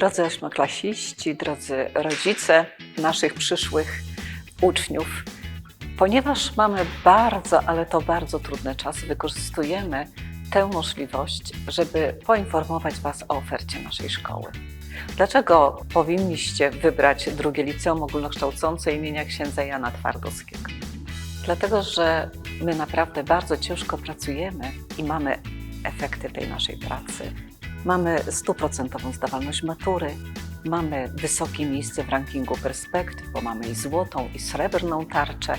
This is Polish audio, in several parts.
Drodzy ośmoklasiści, drodzy rodzice naszych przyszłych uczniów, ponieważ mamy bardzo, ale to bardzo trudne czasy, wykorzystujemy tę możliwość, żeby poinformować Was o ofercie naszej szkoły. Dlaczego powinniście wybrać drugie liceum ogólnokształcące imienia księdza Jana Twardowskiego? Dlatego, że my naprawdę bardzo ciężko pracujemy i mamy efekty tej naszej pracy. Mamy stuprocentową zdawalność matury, mamy wysokie miejsce w rankingu perspektyw, bo mamy i złotą, i srebrną tarczę.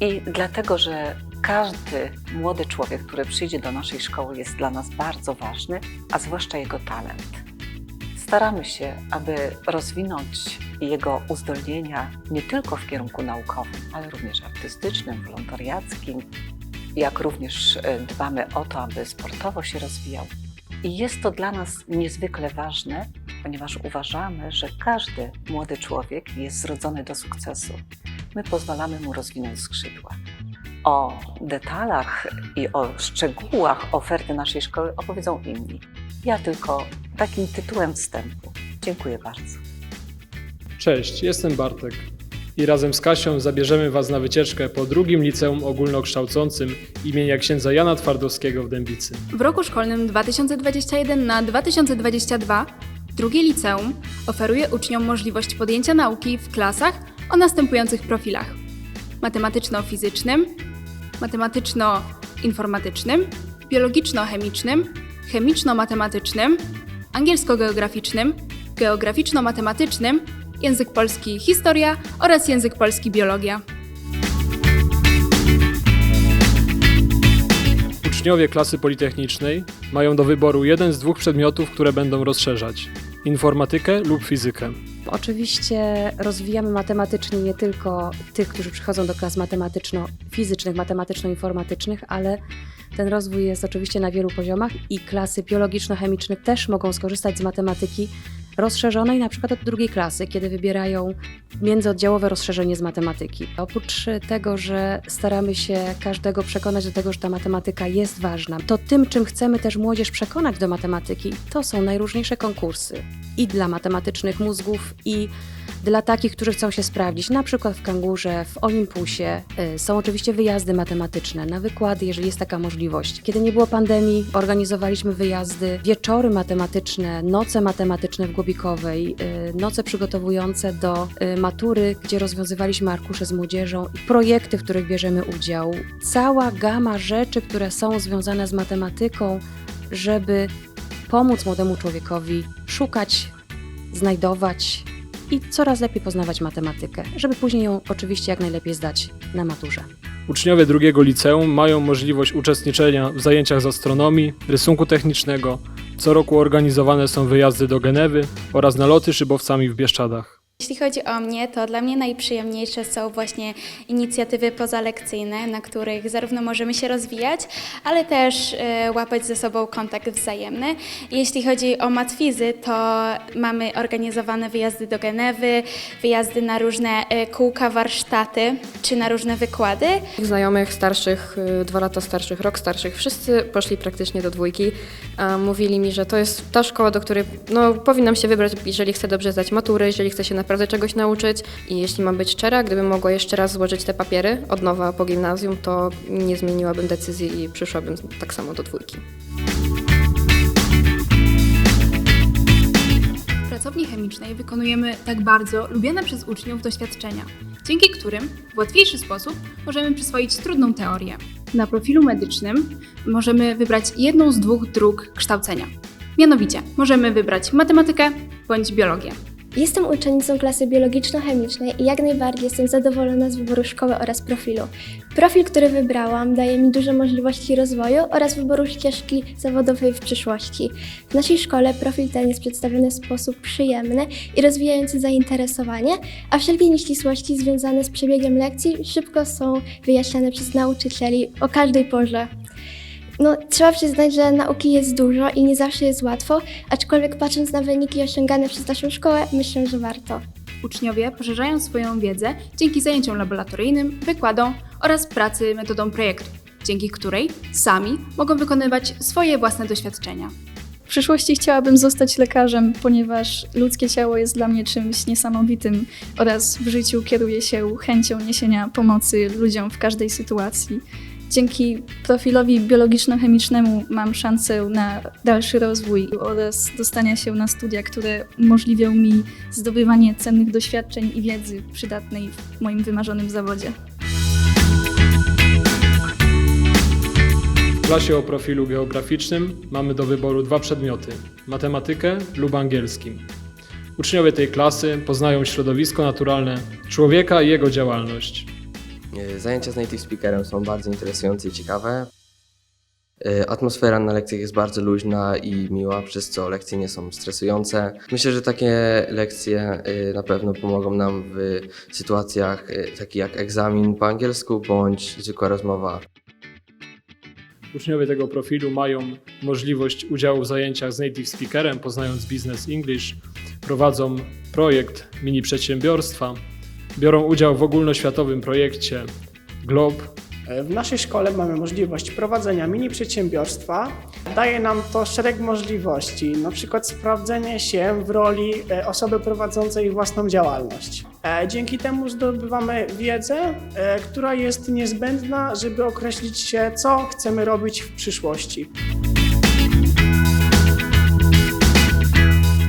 I dlatego, że każdy młody człowiek, który przyjdzie do naszej szkoły, jest dla nas bardzo ważny, a zwłaszcza jego talent. Staramy się, aby rozwinąć jego uzdolnienia nie tylko w kierunku naukowym, ale również artystycznym, wolontariackim, jak również e, dbamy o to, aby sportowo się rozwijał. I jest to dla nas niezwykle ważne, ponieważ uważamy, że każdy młody człowiek jest zrodzony do sukcesu. My pozwalamy mu rozwinąć skrzydła. O detalach i o szczegółach oferty naszej szkoły opowiedzą inni. Ja tylko takim tytułem wstępu. Dziękuję bardzo. Cześć, jestem Bartek i razem z Kasią zabierzemy Was na wycieczkę po drugim liceum ogólnokształcącym imienia księdza Jana Twardowskiego w Dębicy. W roku szkolnym 2021 na 2022 drugie liceum oferuje uczniom możliwość podjęcia nauki w klasach o następujących profilach: matematyczno-fizycznym, matematyczno-informatycznym, biologiczno-chemicznym, chemiczno-matematycznym, angielsko-geograficznym, geograficzno-matematycznym, język polski historia oraz język polski biologia. Uczniowie klasy politechnicznej mają do wyboru jeden z dwóch przedmiotów, które będą rozszerzać: informatykę lub fizykę. Oczywiście rozwijamy matematycznie nie tylko tych, którzy przychodzą do klas matematyczno-fizycznych, matematyczno-informatycznych, ale ten rozwój jest oczywiście na wielu poziomach i klasy biologiczno-chemiczne też mogą skorzystać z matematyki rozszerzonej na przykład od drugiej klasy, kiedy wybierają międzyoddziałowe rozszerzenie z matematyki. Oprócz tego, że staramy się każdego przekonać do tego, że ta matematyka jest ważna, to tym, czym chcemy też młodzież przekonać do matematyki, to są najróżniejsze konkursy. I dla matematycznych mózgów, i dla takich, którzy chcą się sprawdzić, na przykład w Kangurze, w Olympusie. Y, Są oczywiście wyjazdy matematyczne, na wykłady, jeżeli jest taka możliwość. Kiedy nie było pandemii, organizowaliśmy wyjazdy, wieczory matematyczne, noce matematyczne w Głobikowej, y, noce przygotowujące do y, matury, gdzie rozwiązywaliśmy arkusze z młodzieżą projekty, w których bierzemy udział. Cała gama rzeczy, które są związane z matematyką, żeby pomóc młodemu człowiekowi szukać, znajdować i coraz lepiej poznawać matematykę, żeby później ją oczywiście jak najlepiej zdać na maturze. Uczniowie drugiego liceum mają możliwość uczestniczenia w zajęciach z astronomii, rysunku technicznego. Co roku organizowane są wyjazdy do Genewy oraz naloty szybowcami w Bieszczadach. Jeśli chodzi o mnie, to dla mnie najprzyjemniejsze są właśnie inicjatywy pozalekcyjne, na których zarówno możemy się rozwijać, ale też e, łapać ze sobą kontakt wzajemny. Jeśli chodzi o matwizy, to mamy organizowane wyjazdy do Genewy, wyjazdy na różne e, kółka, warsztaty czy na różne wykłady. znajomych starszych, y, dwa lata starszych, rok starszych, wszyscy poszli praktycznie do dwójki. Mówili mi, że to jest ta szkoła, do której no, powinnam się wybrać, jeżeli chcę dobrze zdać maturę, jeżeli chcę się naprawdę czegoś nauczyć. I jeśli mam być szczera, gdybym mogła jeszcze raz złożyć te papiery od nowa po gimnazjum, to nie zmieniłabym decyzji i przyszłabym tak samo do dwójki. W pracowni chemicznej wykonujemy tak bardzo lubiane przez uczniów doświadczenia, dzięki którym w łatwiejszy sposób możemy przyswoić trudną teorię. Na profilu medycznym możemy wybrać jedną z dwóch dróg kształcenia. Mianowicie, możemy wybrać matematykę bądź biologię. Jestem uczennicą klasy biologiczno-chemicznej i jak najbardziej jestem zadowolona z wyboru szkoły oraz profilu. Profil, który wybrałam, daje mi duże możliwości rozwoju oraz wyboru ścieżki zawodowej w przyszłości. W naszej szkole profil ten jest przedstawiony w sposób przyjemny i rozwijający zainteresowanie, a wszelkie nieścisłości związane z przebiegiem lekcji szybko są wyjaśniane przez nauczycieli o każdej porze. No, trzeba przyznać, że nauki jest dużo i nie zawsze jest łatwo, aczkolwiek patrząc na wyniki osiągane przez naszą szkołę, myślę, że warto. Uczniowie poszerzają swoją wiedzę dzięki zajęciom laboratoryjnym, wykładom oraz pracy metodą projektu, dzięki której sami mogą wykonywać swoje własne doświadczenia. W przyszłości chciałabym zostać lekarzem, ponieważ ludzkie ciało jest dla mnie czymś niesamowitym oraz w życiu kieruję się chęcią niesienia pomocy ludziom w każdej sytuacji. Dzięki profilowi biologiczno-chemicznemu mam szansę na dalszy rozwój oraz dostania się na studia, które umożliwią mi zdobywanie cennych doświadczeń i wiedzy przydatnej w moim wymarzonym zawodzie. W klasie o profilu geograficznym mamy do wyboru dwa przedmioty: matematykę lub angielski. Uczniowie tej klasy poznają środowisko naturalne człowieka i jego działalność. E, Zajęcia z native speakerem są bardzo interesujące i ciekawe. E, Atmosfera na lekcjach jest bardzo luźna i miła, przez co lekcje nie są stresujące. Myślę, że takie lekcje e, na pewno pomogą nam w sytuacjach takich jak egzamin po angielsku bądź zwykła rozmowa. Uczniowie tego profilu mają możliwość udziału w zajęciach z native speakerem, poznając Business English, prowadzą projekt mini przedsiębiorstwa, biorą udział w ogólnoświatowym projekcie GLOB, W naszej szkole mamy możliwość prowadzenia mini przedsiębiorstwa. Daje nam to szereg możliwości, na przykład sprawdzenie się w roli e, osoby prowadzącej własną działalność. E, Dzięki temu zdobywamy wiedzę, e, która jest niezbędna, żeby określić się, co chcemy robić w przyszłości.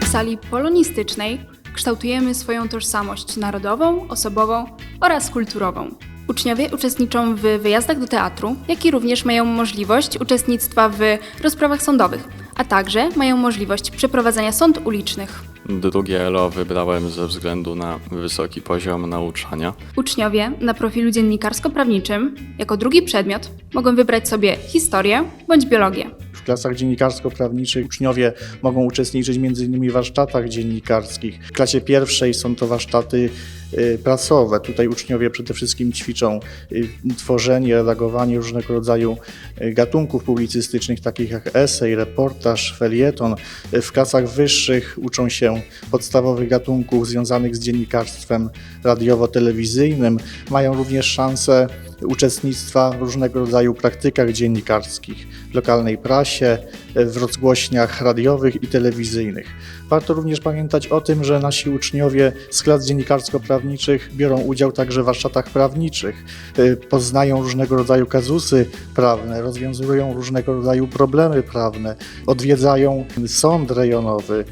W sali polonistycznej kształtujemy swoją tożsamość narodową, osobową oraz kulturową. Uczniowie uczestniczą w wyjazdach do teatru, jak i również mają możliwość uczestnictwa w rozprawach sądowych, a także mają możliwość przeprowadzania sąd ulicznych. Drugie ELO wybrałem ze względu na wysoki poziom nauczania. Uczniowie na profilu dziennikarsko-prawniczym jako drugi przedmiot mogą wybrać sobie historię bądź biologię. Klasach dziennikarsko-prawniczych uczniowie mogą uczestniczyć m.in. w warsztatach dziennikarskich. W klasie pierwszej są to warsztaty y, prasowe. Tutaj uczniowie przede wszystkim ćwiczą y, tworzenie, redagowanie różnego rodzaju y, gatunków publicystycznych, takich jak esej, reportaż, felieton. W klasach wyższych uczą się podstawowych gatunków związanych z dziennikarstwem radiowo-telewizyjnym. Mają również szansę uczestnictwa w różnego rodzaju praktykach dziennikarskich, lokalnej prasie, w rozgłośniach radiowych i telewizyjnych. Warto również pamiętać o tym, że nasi uczniowie z klas dziennikarsko-prawniczych biorą udział także w warsztatach prawniczych, y, poznają różnego rodzaju kazusy prawne, rozwiązują różnego rodzaju problemy prawne, odwiedzają sąd rejonowy,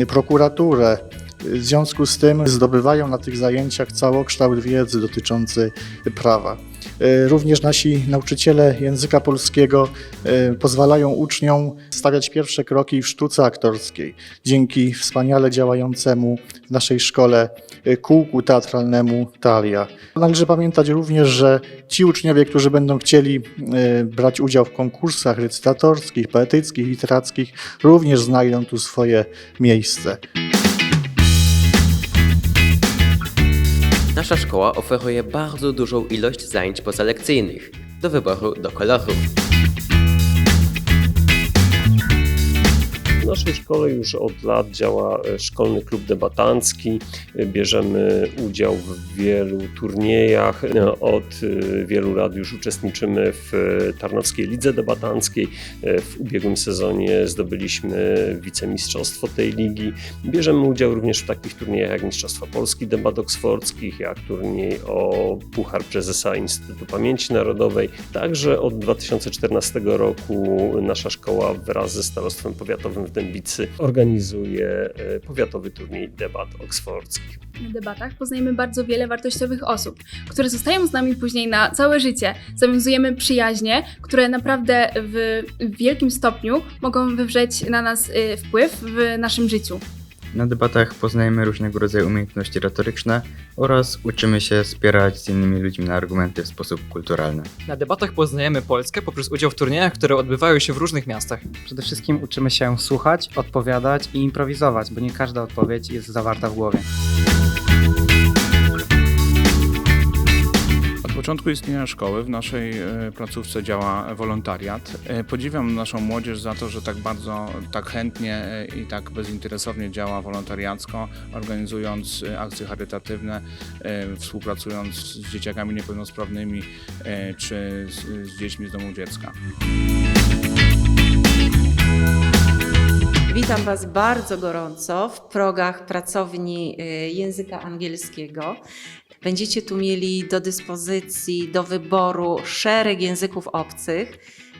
y, prokuraturę, w związku z tym zdobywają na tych zajęciach całokształt wiedzy dotyczący prawa. E, Również nasi nauczyciele języka polskiego e, pozwalają uczniom stawiać pierwsze kroki w sztuce aktorskiej dzięki wspaniale działającemu w naszej szkole e, kółku teatralnemu Talia. Należy pamiętać również, że ci uczniowie, którzy będą chcieli brać udział w konkursach recytatorskich, poetyckich, literackich, również znajdą tu swoje miejsce. Nasza szkoła oferuje bardzo dużą ilość zajęć pozalekcyjnych, do wyboru do koloru. Naszej szkole już od lat działa e, szkolny klub debatancki. Bierzemy udział w wielu turniejach. E, Od e, wielu lat już uczestniczymy w Tarnowskiej Lidze Debatanckiej. W ubiegłym sezonie zdobyliśmy wicemistrzostwo tej ligi. Bierzemy udział również w takich turniejach jak Mistrzostwa Polski Debat Oksfordzkich, jak turniej o Puchar Prezesa Instytutu Pamięci Narodowej. Także od 2014 roku nasza szkoła wraz ze Starostwem Powiatowym w Organizuje e, powiatowy turniej debat oksfordzkich. Na debatach poznajemy bardzo wiele wartościowych osób, które zostają z nami później na całe życie. Zawiązujemy przyjaźnie, które naprawdę w wielkim stopniu mogą wywrzeć na nas y, wpływ w naszym życiu. Na debatach poznajemy różnego rodzaju umiejętności retoryczne oraz uczymy się spierać z innymi ludźmi na argumenty w sposób kulturalny. Na debatach poznajemy Polskę poprzez udział w turniejach, które odbywają się w różnych miastach. Przede wszystkim uczymy się słuchać, odpowiadać i improwizować, bo nie każda odpowiedź jest zawarta w głowie. Początku istnienia szkoły w naszej e, placówce działa wolontariat. E, Podziwiam naszą młodzież za to, że tak bardzo, tak chętnie e, i tak bezinteresownie działa wolontariacko, organizując akcje charytatywne, współpracując z dzieciakami niepełnosprawnymi czy z, z dziećmi z domu dziecka. Witam Was bardzo gorąco w progach pracowni języka angielskiego. Będziecie tu mieli do dyspozycji, do wyboru szereg języków obcych.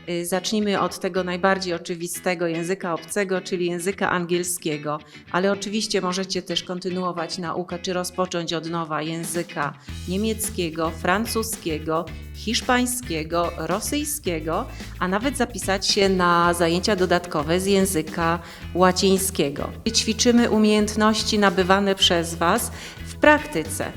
Y, Zacznijmy od tego najbardziej oczywistego języka obcego, czyli języka angielskiego, ale oczywiście możecie też kontynuować naukę czy rozpocząć od nowa języka niemieckiego, francuskiego, hiszpańskiego, rosyjskiego, a nawet zapisać się na zajęcia dodatkowe z języka łacińskiego. Ćwiczymy umiejętności nabywane przez Was w praktyce.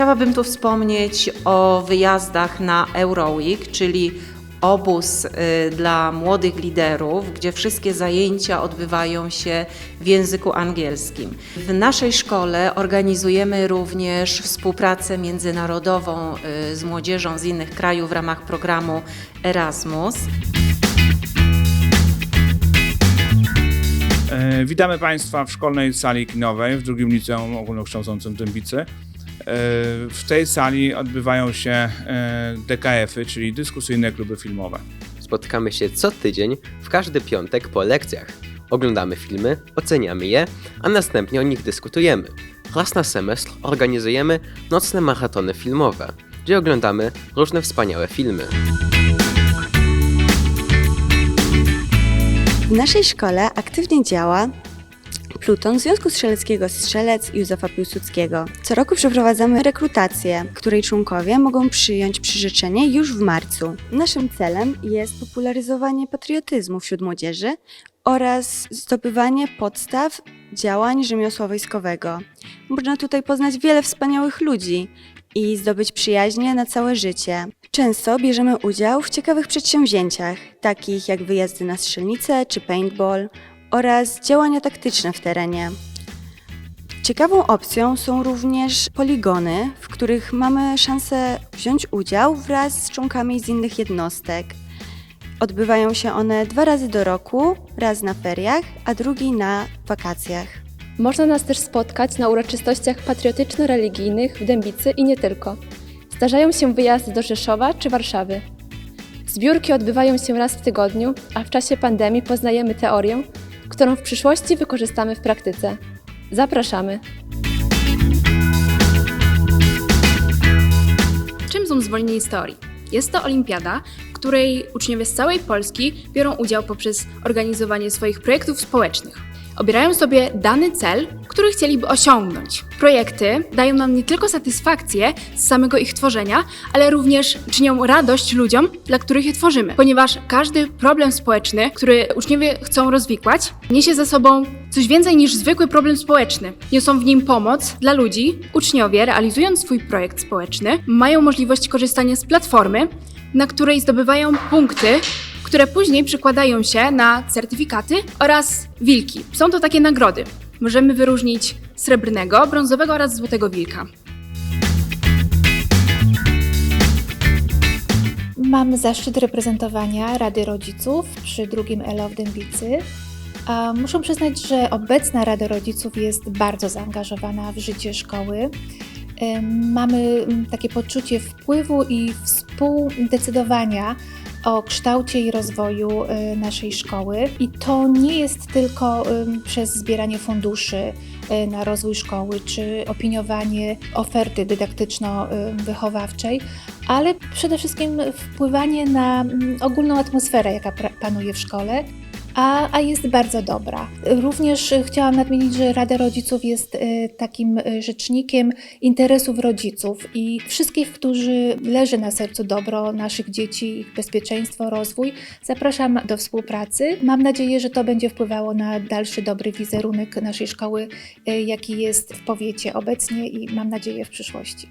Chciałabym tu wspomnieć o wyjazdach na Euroweek, czyli obóz y, dla młodych liderów, gdzie wszystkie zajęcia odbywają się w języku angielskim. W naszej szkole organizujemy również współpracę międzynarodową y, z młodzieżą z innych krajów w ramach programu Erasmus. E, Witamy Państwa w szkolnej sali kinowej w drugim liceum ogólnokształcącym Dębicy. E, W tej sali odbywają się e, DKF-y, czyli dyskusyjne kluby filmowe. Spotykamy się co tydzień, w każdy piątek po lekcjach. Oglądamy filmy, oceniamy je, a następnie o nich dyskutujemy. Raz na semestr organizujemy nocne maratony filmowe, gdzie oglądamy różne wspaniałe filmy. W naszej szkole aktywnie działa Pluton Związku Strzeleckiego Strzelec Józefa Piłsudskiego. Co roku przeprowadzamy rekrutację, której członkowie mogą przyjąć przyrzeczenie już w marcu. Naszym celem jest popularyzowanie patriotyzmu wśród młodzieży oraz zdobywanie podstaw działań rzemiosła wojskowego. Można tutaj poznać wiele wspaniałych ludzi i zdobyć przyjaźnie na całe życie. Często bierzemy udział w ciekawych przedsięwzięciach, takich jak wyjazdy na strzelnicę czy paintball oraz działania taktyczne w terenie. Ciekawą opcją są również poligony, w których mamy szansę wziąć udział wraz z członkami z innych jednostek. Odbywają się one dwa razy do roku, raz na feriach, a drugi na wakacjach. Można nas też spotkać na uroczystościach patriotyczno-religijnych w Dębicy i nie tylko. Zdarzają się wyjazdy do Rzeszowa czy Warszawy. Zbiórki odbywają się raz w tygodniu, a w czasie pandemii poznajemy teorię, którą w przyszłości wykorzystamy w praktyce. Zapraszamy! Czym są zwolnieni z teorii? Jest to olimpiada, w której uczniowie z całej Polski biorą udział poprzez organizowanie swoich projektów społecznych. Obierają sobie dany cel, który chcieliby osiągnąć. Projekty dają nam nie tylko satysfakcję z samego ich tworzenia, ale również czynią radość ludziom, dla których je tworzymy, ponieważ każdy problem społeczny, który uczniowie chcą rozwikłać, niesie ze sobą coś więcej niż zwykły problem społeczny. Niosą w nim pomoc dla ludzi. Uczniowie, realizując swój projekt społeczny, mają możliwość korzystania z platformy, na której zdobywają punkty, które później przekładają się na certyfikaty oraz wilki. Są to takie nagrody. Możemy wyróżnić srebrnego, brązowego oraz złotego wilka. Mam zaszczyt reprezentowania Rady Rodziców przy drugim ELO w Dębicy. Muszę przyznać, że obecna Rada Rodziców jest bardzo zaangażowana w życie szkoły. Mamy takie poczucie wpływu i współdecydowania o kształcie i rozwoju y, naszej szkoły. I to nie jest tylko przez zbieranie funduszy y, na rozwój szkoły czy opiniowanie oferty dydaktyczno-wychowawczej, ale przede wszystkim wpływanie na ogólną atmosferę, jaka panuje w szkole. A, a jest bardzo dobra. Również y, chciałam nadmienić, że Rada Rodziców jest y, takim y, rzecznikiem interesów rodziców i wszystkich, którzy leży na sercu dobro naszych dzieci, ich bezpieczeństwo, rozwój. Zapraszam do współpracy. Mam nadzieję, że to będzie wpływało na dalszy dobry wizerunek naszej szkoły, jaki jest w powiecie obecnie i mam nadzieję w przyszłości.